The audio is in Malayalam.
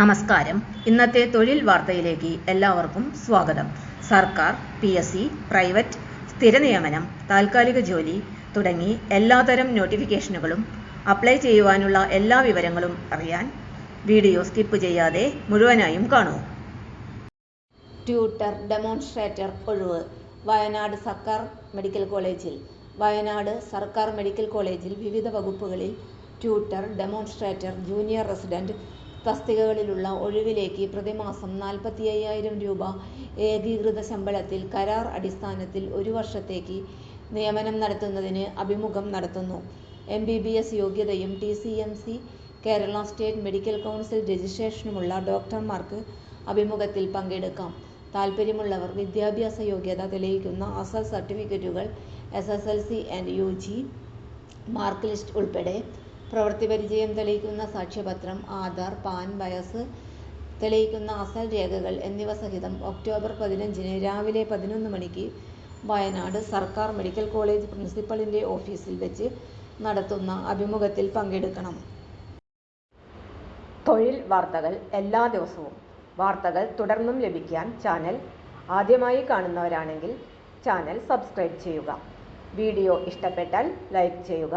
നമസ്കാരം. ഇന്നത്തെ തൊഴിൽ വാർത്തയിലേക്ക് എല്ലാവർക്കും സ്വാഗതം. സർക്കാർ പി എസ് സി പ്രൈവറ്റ് സ്ഥിര നിയമനം താൽക്കാലിക ജോലി തുടങ്ങി എല്ലാതരം നോട്ടിഫിക്കേഷനുകളും അപ്ലൈ ചെയ്യുവാനുള്ള എല്ലാ വിവരങ്ങളും അറിയാൻ വീഡിയോ സ്കിപ്പ് ചെയ്യാതെ മുഴുവനായും കാണൂ. ട്യൂട്ടർ ഡെമോൺസ്ട്രേറ്റർ ഒഴിവ്. വയനാട് സർക്കാർ മെഡിക്കൽ കോളേജിൽ. വയനാട് സർക്കാർ മെഡിക്കൽ കോളേജിൽ വിവിധ വകുപ്പുകളിൽ ട്യൂട്ടർ ഡെമോൺസ്ട്രേറ്റർ ജൂനിയർ റെസിഡന്റ് തസ്തികകളിലുള്ള ഒഴിവിലേക്ക് പ്രതിമാസം നാൽപ്പത്തി അയ്യായിരം രൂപ ഏകീകൃത ശമ്പളത്തിൽ കരാർ അടിസ്ഥാനത്തിൽ ഒരു വർഷത്തേക്ക് നിയമനം നടത്തുന്നതിന് അഭിമുഖം നടത്തുന്നു. എം. ബി. ബി. എസ് യോഗ്യതയും T. C. M. C Kerala state medical council രജിസ്ട്രേഷനുമുള്ള ഡോക്ടർമാർക്ക് അഭിമുഖത്തിൽ പങ്കെടുക്കാം. താൽപര്യമുള്ളവർ വിദ്യാഭ്യാസ യോഗ്യത തെളിയിക്കുന്ന അസൽ സർട്ടിഫിക്കറ്റുകൾ, S. S. L. C and U. G mark list ഉൾപ്പെടെ പ്രവൃത്തിപരിചയം തെളിയിക്കുന്ന സാക്ഷ്യപത്രം, ആധാർ, പാൻ, വയസ്സ് തെളിയിക്കുന്ന അസൽ രേഖകൾ എന്നിവ സഹിതം ഒക്ടോബർ പതിനഞ്ചിന് രാവിലെ പതിനൊന്ന് മണിക്ക് വയനാട് സർക്കാർ മെഡിക്കൽ കോളേജ് പ്രിൻസിപ്പലിന്റെ ഓഫീസിൽ വെച്ച് നടത്തുന്ന അഭിമുഖത്തിൽ പങ്കെടുക്കണം. തൊഴിൽ വാർത്തകൾ എല്ലാ ദിവസവും വാർത്തകൾ തുടർന്നും ലഭിക്കാൻ ചാനൽ ആദ്യമായി കാണുന്നവരാണെങ്കിൽ ചാനൽ സബ്സ്ക്രൈബ് ചെയ്യുക. വീഡിയോ ഇഷ്ടപ്പെട്ടാൽ ലൈക്ക് ചെയ്യുക.